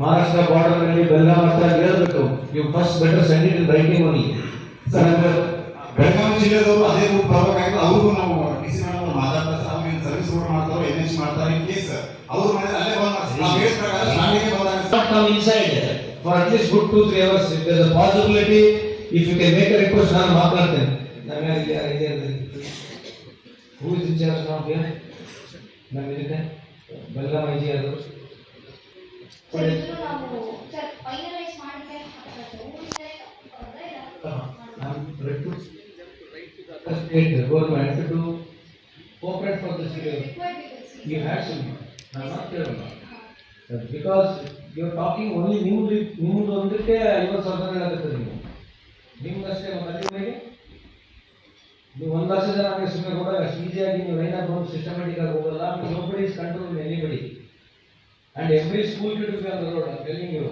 ಮಹಾರಾಷ್ಟ್ರ ಬಾರ್ಡರ್ನಲ್ಲಿ ಬೆಲ್ಲ ಹತ್ರ ಹೇಳ್ಬೇಕು you first better send it in writing only sir Belagavi ಜಿಲ್ಲೆದವರು ಅದೇ ರೂಟ್ ಬರ್ಬೇಕಾಗಿತ್ತು. ಅವರು ನಾವು ಡಿ ಸಿ ಮೇಡಮ್ ಮಾತಾಡ್ತಾ ಸರ್ ಅವ್ರು ಸರ್ವಿಸ್ ಕೂಡ ಮಾಡ್ತಾರೆ ಎನ್ ಎಚ್ ಮಾಡ್ತಾರೆ ಇನ್ ಕೇಸ್ ಅವ್ರು ಮಾಡಿದ್ರೆ ಅಲ್ಲೇ ಬಂದ್ ನಾವು ಹೇಳಿದ ಪ್ರಕಾರ ಬಂದಾಗ for at least good two three hours if there is a possibility if you can make a request ನಾನು ಮಾತಾಡ್ತೇನೆ. ನಾನು ಯಾರಿಗೆ ಹೂ ಇಸ್ ಇನ್ಚಾರ್ಜ್ ನಾವು ಏನು ನಾನು ಇದಕ್ಕೆ? ಬೆಲ್ಲ ಮೈಜಿ ಅದು ಕೊನೆಗೆ ನಾವು ಫೈನಲೈಸ್ ಮಾಡಿದ್ದೆ ಹತ್ರ ದೋಡ್ಲೇ ತಪ್ಪು to write to address state row to have you are talking only ನಿಮ್ಮದು ನಿಮ್ಮದು ಒಂದಕ್ಕೆ ಐವತ್ತು ಸಾವಿರ ಆಗುತ್ತೆ ನೀವು ನಿಮ್ಮಷ್ಟೇ ಪ್ರತಿ મહિನೆ ನೀವು 1 ಲಕ್ಷದನ್ನ ಎಷ್ಟು ನೀವು ಕೊಟ್ಟಾಗ ಈಜಿ ಆಗಿ ನೀವು ರೈನಾ ಬೋನ್ ಸ್ಟೆಮ್ಯಾಟಿಕ್ ಆಗಿ ಹೋಗೋದಲ್ಲ And every school should be on the road, I'm telling you.